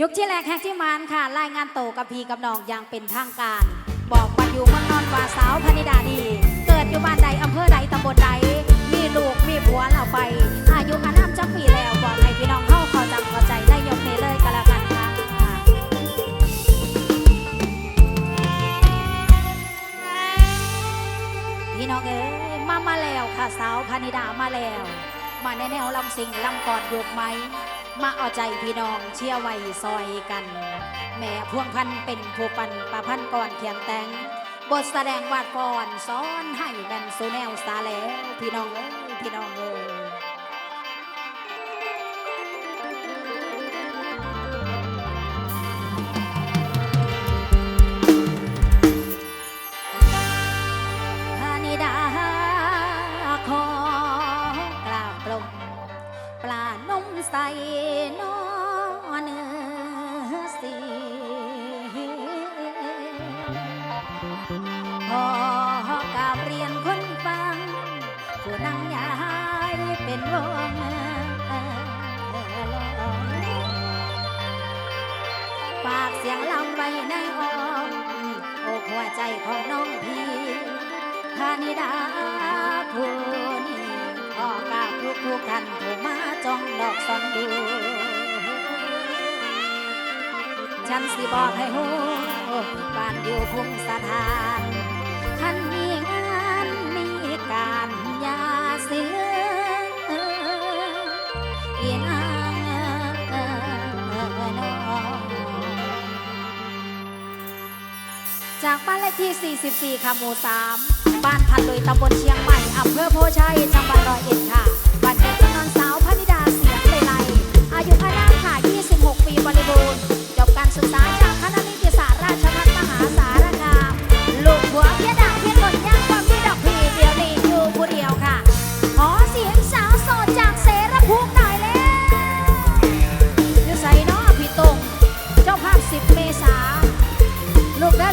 ยุคที่แรกแฮกที่มานค่ะ รายงานโตกับพีกับน้องอย่างเป็นทางการ บอกปันอยู่เมืองนอนว่าสาวพนิดาดี เกิดอยู่บ้านใดอำเภอใดตำบลใด มีลูกมีผัวแล้วไป อายุอานามจักปีแล้วบอกให้พี่น้องเข้าเข้าจำเข้าใจได้ยกเพลเลยก็แล้วกันค่ะพี่น้องเอ๋ยมามาแล้วค่ะสาวพนิดามาแล้ว มาในแนวลำสิงลำกอดโยกไหม มาเอาใจพี่น้องเชียร์ไว้ซอยกัน แม่พวงพันเป็นผู้ปันประพันก่อนเขียนแต่ง บทแสดงวาดก่อนซ้อนให้แบนโซแนวสาแล้วพี่น้องเอ้ยพี่น้องเอ้ย ฉันสิบอกให้หูบ้านอยู่พุ่งสถานท่านมีงานมีการยาเสืออีนางนจากบ้านเลขที่ 44 ค่ะหมู่ 3 บ้านพันลุยตำบลเชียงใหม่อำเภอโพชัย จังหวัดร้อยเอ็ดค่ะบ้านนี้กำนันสาวพนิดาเสียงเลไลอายุพนามค่ะ 26 ปีบริบูรณ์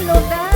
ลูก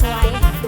สวย